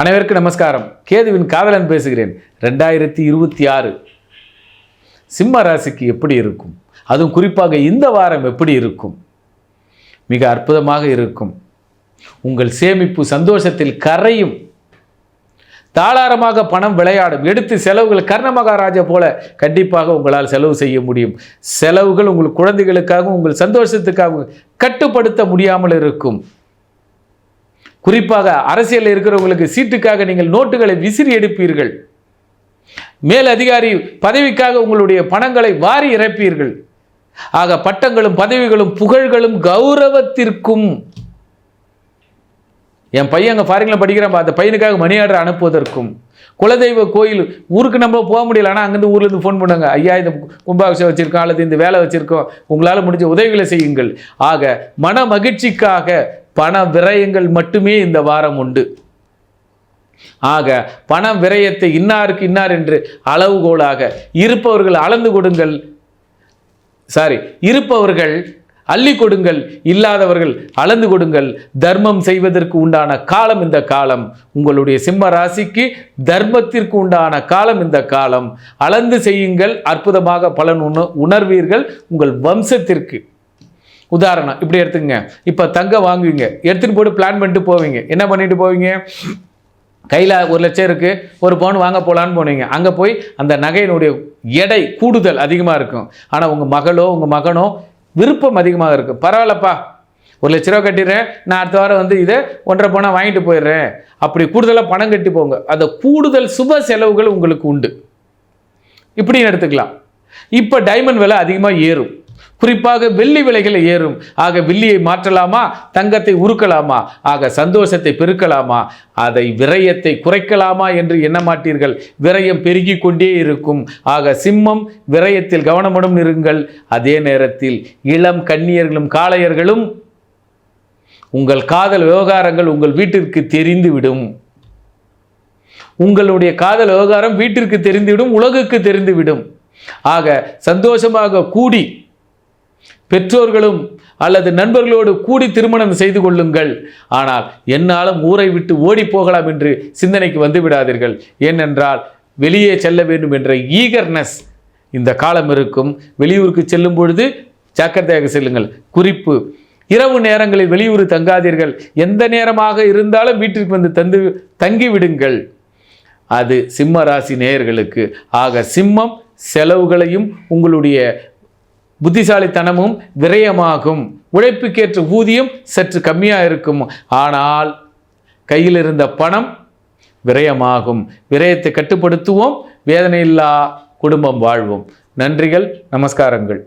அனைவருக்கும் நமஸ்காரம். கேதுவின் காதலன் பேசுகிறேன். ரெண்டாயிரத்தி இருபத்தி ஆறு. சிம்ம ராசிக்கு எப்படி இருக்கும்? அதுவும் குறிப்பாக இந்த வாரம் எப்படி இருக்கும்? மிக அற்புதமாக இருக்கும். உங்கள் சேமிப்பு சந்தோஷத்தில் கரையும். தாளாரமாக பணம் விளையாடும். எடுத்து செலவுகள் கர்ண மகாராஜா போல கண்டிப்பாக உங்களால் செலவு செய்ய முடியும். செலவுகள் உங்கள் குழந்தைகளுக்காகவும் உங்கள் சந்தோஷத்துக்காகவும் கட்டுப்படுத்த முடியாமல் இருக்கும். குறிப்பாக அரசியலில் இருக்கிறவங்களுக்கு சீட்டுக்காக நீங்கள் நோட்டுகளை விசிறி எடுப்பீர்கள். மேல் அதிகாரி பதவிக்காக உங்களுடைய பணங்களை வாரி இறப்பீர்கள். ஆக பட்டங்களும் பதவிகளும் புகழ்களும் கௌரவத்திற்கும். என் பையன் அங்கே ஃபாரினில் படிக்கிறான் அந்த பையனுக்காக மணி ஆர்டர் அனுப்புவதற்கும். குலதெய்வ கோயில் ஊருக்கு நம்ம போக முடியல ஆனால் அங்கேருந்து ஊர்லேருந்து ஃபோன் பண்ணுங்க. ஐயா இந்த கும்பாபிஷேகம் வச்சுருக்கோம் அல்லது இந்த வேலை வச்சுருக்கோம் உங்களால் முடிஞ்ச உதவிகளை செய்யுங்கள். ஆக மன மகிழ்ச்சிக்காக பண விரயங்கள் மட்டுமே இந்த வாரம் உண்டு. ஆக பண விரயத்தை இன்னாருக்கு இன்னார் என்று அளவுகோலாக இருப்பவர்கள் அளந்து கொடுங்கள். சாரி இருப்பவர்கள் அள்ளி கொடுங்கள் இல்லாதவர்கள் அளந்து கொடுங்கள். தர்மம் செய்வதற்கு உண்டான காலம் இந்த காலம். உங்களுடைய சிம்ம ராசிக்கு தர்மத்திற்கு உண்டான காலம் இந்த காலம். அளந்து செய்யுங்கள் அற்புதமாக பலன் உண உணர்வீர்கள் உங்கள் வம்சத்திற்கு. உதாரணம் இப்படி எடுத்துக்கங்க. இப்போ தங்கம் வாங்குவீங்க எடுத்துகிட்டு போட்டு பிளான் பண்ணிட்டு போவீங்க. என்ன பண்ணிட்டு போவீங்க? கையில் ஒரு லட்சம் இருக்குது ஒரு பவுன் வாங்க போகலான்னு போனீங்க. அங்கே போய் அந்த நகையினுடைய எடை கூடுதல் அதிகமாக இருக்கும். ஆனால் உங்கள் மகளோ உங்கள் மகனோ விருப்பம் அதிகமாக இருக்கும் பரவாயில்லப்பா ஒரு லட்ச ரூபா கட்டிடுறேன் நான் அடுத்த வாரம் வந்து இதை ஒன்றரை பணம் வாங்கிட்டு போயிடுறேன். அப்படி கூடுதலாக பணம் கட்டி போங்க. அந்த கூடுதல் சுப செலவுகள் உங்களுக்கு உண்டு. இப்படி எடுத்துக்கலாம். இப்போ டைமண்ட் விலை அதிகமாக ஏறும். குறிப்பாக வெள்ளி விலைகள் ஏறும். ஆக வெள்ளியை மாற்றலாமா? தங்கத்தை உருக்கலாமா? ஆக சந்தோஷத்தை பெருக்கலாமா? அதை விரயத்தை குறைக்கலாமா என்று எண்ண மாட்டீர்கள் விரயம் பெருகி கொண்டே இருக்கும். ஆக சிம்மம் விரயத்தில் கவனமுடன் இருங்கள். அதே நேரத்தில் இளம் கன்னியர்களும் காளையர்களும் உங்கள் காதல் விவகாரங்கள் உங்கள் வீட்டிற்கு தெரிந்துவிடும். உங்களுடைய காதல் விவகாரம் வீட்டிற்கு தெரிந்துவிடும் உலகுக்கு தெரிந்துவிடும். ஆக சந்தோஷமாக கூடி பெற்றோர்களும் அல்லது நண்பர்களோடு கூடி திருமணம் செய்து கொள்ளுங்கள். ஆனால் என்னாலும் ஊரை விட்டு ஓடி போகலாம் என்று சிந்தனைக்கு வந்து விடாதீர்கள். ஏனென்றால் வெளியே செல்ல வேண்டும் என்ற ஈகர்னஸ் இந்த காலம் இருக்கும். வெளியூருக்கு செல்லும் பொழுது ஜாக்கிரதையாக செல்லுங்கள். குறிப்பு இரவு நேரங்களில் வெளியூர் தங்காதீர்கள். எந்த நேரமாக இருந்தாலும் வீட்டிற்கு வந்து தந்து தங்கிவிடுங்கள். அது சிம்ம ராசி நேயர்களுக்கு. ஆக சிம்மம் செலவுகளையும் உங்களுடைய புத்திசாலித்தனமும் விரயமாகும். உழைப்புக்கேற்ற ஊதியம் சற்று கம்மியாக இருக்கும். ஆனால் கையில் இருந்த பணம் விரயமாகும். விரயத்தை கட்டுப்படுத்துவோம். வேதனையில்லா குடும்பம் வாழ்வோம். நன்றிகள் நமஸ்காரங்கள்.